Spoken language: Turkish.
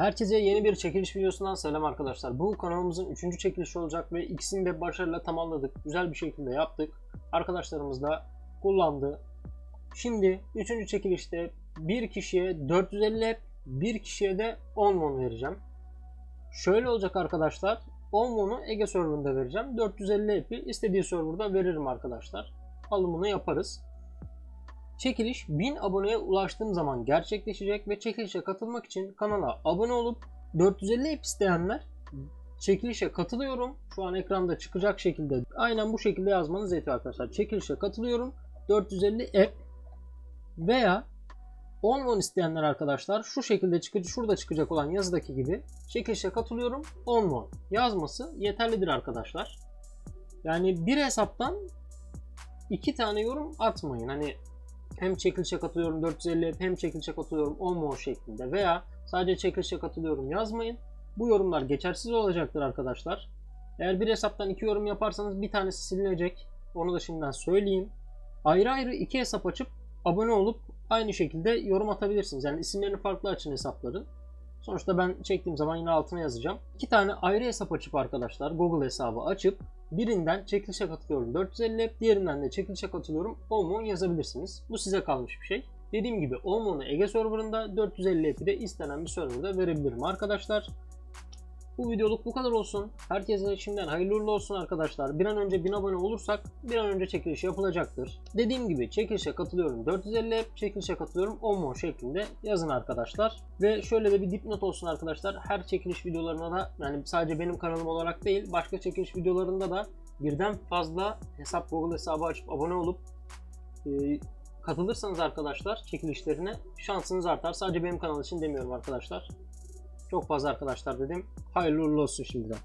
Herkese yeni bir çekiliş videosundan selam arkadaşlar. Bu kanalımızın 3. çekilişi olacak ve ikisini de başarıyla tamamladık. Güzel bir şekilde yaptık. Arkadaşlarımız da kullandı. Şimdi 3. çekilişte bir kişiye 450 app, bir kişiye de 10 won vereceğim. Şöyle olacak arkadaşlar. 10 won'u Ege serverında vereceğim. 450 app'i istediği serverda veririm arkadaşlar. Alımını yaparız. Çekiliş 1000 aboneye ulaştığım zaman gerçekleşecek ve çekilişe katılmak için kanala abone olup 450 app isteyenler çekilişe katılıyorum. Şu an ekranda çıkacak şekilde aynen bu şekilde yazmanız yetiyor arkadaşlar. Çekilişe katılıyorum. 450 app veya 10 won isteyenler arkadaşlar şu şekilde çıkıcı şurada çıkacak olan yazıdaki gibi çekilişe katılıyorum 10 won yazması yeterlidir arkadaşlar. Yani bir hesaptan iki tane yorum atmayın. Hani hem çekilişe katılıyorum 450 hem çekilişe katılıyorum 10 won şeklinde veya sadece çekilişe katılıyorum yazmayın. Bu yorumlar geçersiz olacaktır arkadaşlar. Eğer bir hesaptan iki yorum yaparsanız bir tanesi silinecek. Onu da şimdiden söyleyeyim. Ayrı ayrı iki hesap açıp abone olup aynı şekilde yorum atabilirsiniz. Yani isimlerini farklı açın hesapların. Sonuçta ben çektiğim zaman yine altına yazacağım. İki tane ayrı hesap açıp arkadaşlar Google hesabı açıp birinden çekilişe katılıyorum 450 app, diğerinden de çekilişe katılıyorum 10 won yazabilirsiniz. Bu size kalmış bir şey. Dediğim gibi 10 won'u Ege serverında 450 app'i de istenen bir serverda verebilirim arkadaşlar. Bu videoluk bu kadar olsun. Herkese şimdiden hayırlı uğurlu olsun arkadaşlar. Bir an önce 1000 abone olursak bir an önce çekiliş yapılacaktır. Dediğim gibi çekilişe katılıyorum 450 app, çekilişe katılıyorum 10 won şeklinde yazın arkadaşlar. Ve şöyle de bir dipnot olsun arkadaşlar. Her çekiliş videolarına da yani sadece benim kanalım olarak değil başka çekiliş videolarında da birden fazla hesap Google hesabı açıp abone olup e, katılırsanız arkadaşlar çekilişlerine şansınız artar. Sadece benim kanal için demiyorum arkadaşlar. Çok fazla arkadaşlar dedim. Hayırlı uğurlu olsun şimdiden.